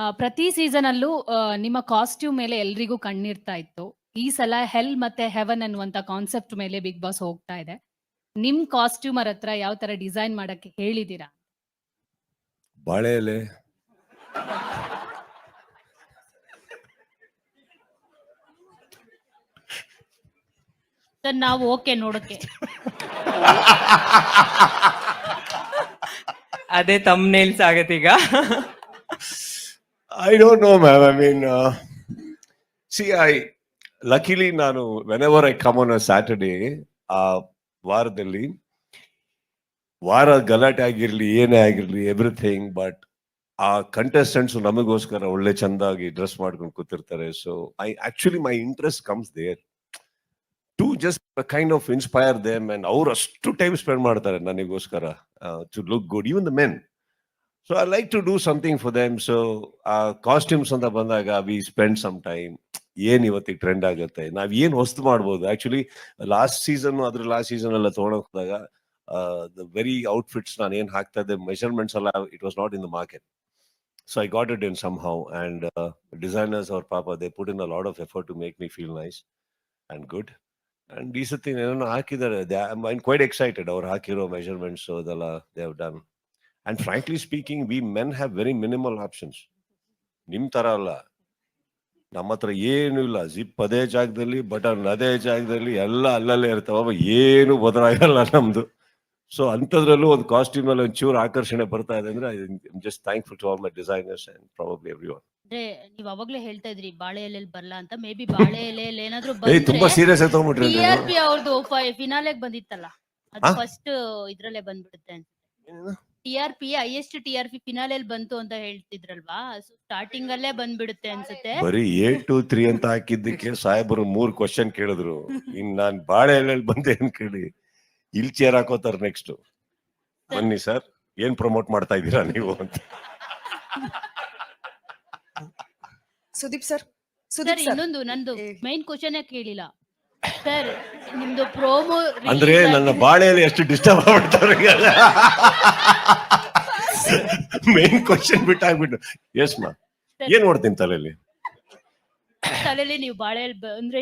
ಆ, ಪ್ರತಿ ಸೀಸನ್ ಅಲ್ಲೂ ಆ, ನಿಮ್ಮ ಕಾಸ್ಟ್ಯೂಮ್ ಮೇಲೆ ಎಲ್ರಿಗೂ ಕಣ್ಣಿರ್ತಾ ಇತ್ತು. ಈ ಸಲ ಹೆಲ್ ಮತ್ತೆ ಹೆವನ್ ಅನ್ನುವಂತ ಕಾನ್ಸೆಪ್ಟ್ ಮೇಲೆ ಬಿಗ್ ಬಾಸ್ ಹೋಗ್ತಾ ಇದೆ. ನಿಮ್ ಕಾಸ್ಟ್ಯೂಮರ್ ಹತ್ರ ಯಾವ ತರ ಡಿಸೈನ್ ಮಾಡಕ್ಕೆ ಹೇಳಿದೀರಾ? ಬಾಳೆ ಎಲೆ ಸರ್ ನಾವು ಓಕೆ ನೋಡಕ್ಕೆ. ಅದೇ ತಮ್ನೇಲ್ಸ್ ನೇಲ್ಸ್ ಈಗ. I don't know ma'am I mean see I luckily ನಾನು whenever I come on Saturday ಆ, ವಾರದಲ್ಲಿ, ವಾರ ಗಲಾಟೆ ಆಗಿರ್ಲಿ, ಏನೇ ಆಗಿರ್ಲಿ ಎವ್ರಿಥಿಂಗ್ ಬಟ್ ಆ ಕಂಟೆಸ್ಟೆಂಟ್ಸ್ ನಮಗೋಸ್ಕರ ಒಳ್ಳೆ ಚಂದಾಗಿ ಡ್ರೆಸ್ ಮಾಡ್ಕೊಂಡು ಕೂತಿರ್ತಾರೆ. So I actually my interest comes there to just kind of inspire them and ಅವ್ರು ಅಷ್ಟು ಟೈಮ್ ಸ್ಪೆಂಡ್ ಮಾಡ್ತಾರೆ ನನಗೋಸ್ಕರ. To look good even the men so I like to do something for them so uh costumes ಅಂತ ಬಂದಾಗ we spend some time ಏನ್ ಇವತ್ತಿಗೆ trend ಆಗುತ್ತೆ? ನಾವ್ ಏನ್ ಹೊಸ್ತು ಮಾಡ್ಬೋದು? ಆಕ್ಚುಲಿ ಲಾಸ್ಟ್ ಸೀಸನ್ ಅದ್ರ ಲಾಸ್ಟ್ ಸೀಸನ್ ಎಲ್ಲ ತಗೊಂಡೋಗ್ ಹೋದಾಗ ದ ವೆರಿ ಔಟ್ಫಿಟ್ಸ್ ನಾನು ಏನ್ ಹಾಕ್ತಾ ಇದ್ದೆ ಮೆಷರ್ಮೆಂಟ್ಸ್ ಎಲ್ಲ it was not in the market so I got it in somehow and designers ಅವ್ರ ಪಾಪ they put in a lot of effort to make me feel nice and good and ಈ ಸತಿ ಏನೋ ಹಾಕಿದ್ದಾರೆ. ಐ ಕ್ವೈಟ್ ಎಕ್ಸೈಟೆಡ್ ಅವ್ರು ಹಾಕಿರೋ measurements ಅದೆಲ್ಲ they have done and frankly speaking we men have very minimal options ನಿಮ್ ತರ ಅಲ್ಲ. ನಮ್ಮ ಹತ್ರ ಏನು ಇಲ್ಲ. ಜಿಪ್ ಅದೇ ಜಾಗದಲ್ಲಿ ಬಟನ್ ಅದೇ ಜಾಗದಲ್ಲಿ ಎಲ್ಲ ಅಲ್ಲಲ್ಲೇ ಇರ್ತಾವ ಏನು ಬದಲಾಗಲ್ಲ ನಮ್ದು. ಸೊ ಅಂಥದ್ರಲ್ಲೂ ಒಂದು ಕಾಸ್ಟ್ಯೂಮ್ ಅಲ್ಲಿ ಒಂಚೂರು ಆಕರ್ಷಣೆ ಬರ್ತಾ ಇದೆ ಅಂದ್ರೆ just thankful to all my designers and probably everyone ಅಂದ್ರೆ ನೀವ್ ಅವಾಗ್ಲೇ ಹೇಳ್ತಾ ಇದ್ರಿ ಬಾಳೆ ಎಲೆಲ್ ಬರಲ್ಲ ಅಂತ. ಮೇ ಬಿ ಬಾಳೆ ಎಲೆಯಲ್ಲಿ ಏನಾದ್ರೂ ಬಂದ್ರೆ ತುಂಬಾ ಸೀರಿಯಸ್ ಆಗಿ ತಗೊಂಡ್ಬಿಟ್ರಿ ಟಿ ಆರ್ ಪಿ ಅವ್ರದ್ದು ಫಿನಾಲೆಗ್ ಬಂದಿತ್ತಲ್ಲ. ಅದು ಫಸ್ಟ್ ಇದ್ರಲ್ಲೇ ಬಂದ್ಬಿಡುತ್ತೆ ಅಂತ. T R P highest T R P ಫಿನಾಲೆಲ್ ಬಂತು ಅಂತ ಹೇಳ್ತಿದ್ರಲ್ವಾ? ಸ್ಟಾರ್ಟಿಂಗ್ ಅಲ್ಲೇ ಬಂದ್ಬಿಡುತ್ತೆ ಅನ್ಸುತ್ತೆ. ಬರೀ ಏಟ್ ಟು ತ್ರೀ ಅಂತ ಹಾಕಿದ್ದಕ್ಕೆ ಸಾಹೇಬರು ಮೂರ್ ಕ್ವಶನ್ ಕೇಳಿದ್ರು. ಇನ್ ನಾನ್ ಬಾಳೆ ಎಲೆಯಲ್ಲಿ ಬಂದೆ ಅಂತ ಕೇಳಿ. ಇಲ್ಲಿ ಚೇರ್ ಹಾಕೋತಾರ ನೆಕ್ಸ್ಟ್ ಬನ್ನಿ ಸರ್ ಏನ್ ಪ್ರಮೋಟ್ ಮಾಡ್ತಾ ಇದ್ದೀರಾ ನೀವು ಅಂತ. ಸುದೀಪ್ ಸರ್ ಸುದೀಪ್ ಸರ್ ಇನ್ನೊಂದು ನಂದು. ಮೈನ್ ಕ್ವಶನ್ ಕೇಳಿಲ್ಲ? ಸರ್ ನಿಮ್ದು ಪ್ರೋಮೋ ಅಂದ್ರೆ ನನ್ನ ಬಾಳೆಯಲ್ಲಿ ಎಷ್ಟು ಡಿಸ್ಟರ್ಬ್ ಆಗ್ಬಿಡ್ತಾರೆ ಮೇನ್ ಕ್ವಶನ್ ಬಿಟ್ಟು ಆಗ್ಬಿಟ್ಟು ಎಸ್ ಮಾ ಏನ್ ನೋಡ್ತೀನಿ ತಲೆಯಲ್ಲಿ? ತಲೆಯಲ್ಲಿ ನೀವು ಬಾಳೆಯಲ್ಲಿ ಅಂದ್ರೆ.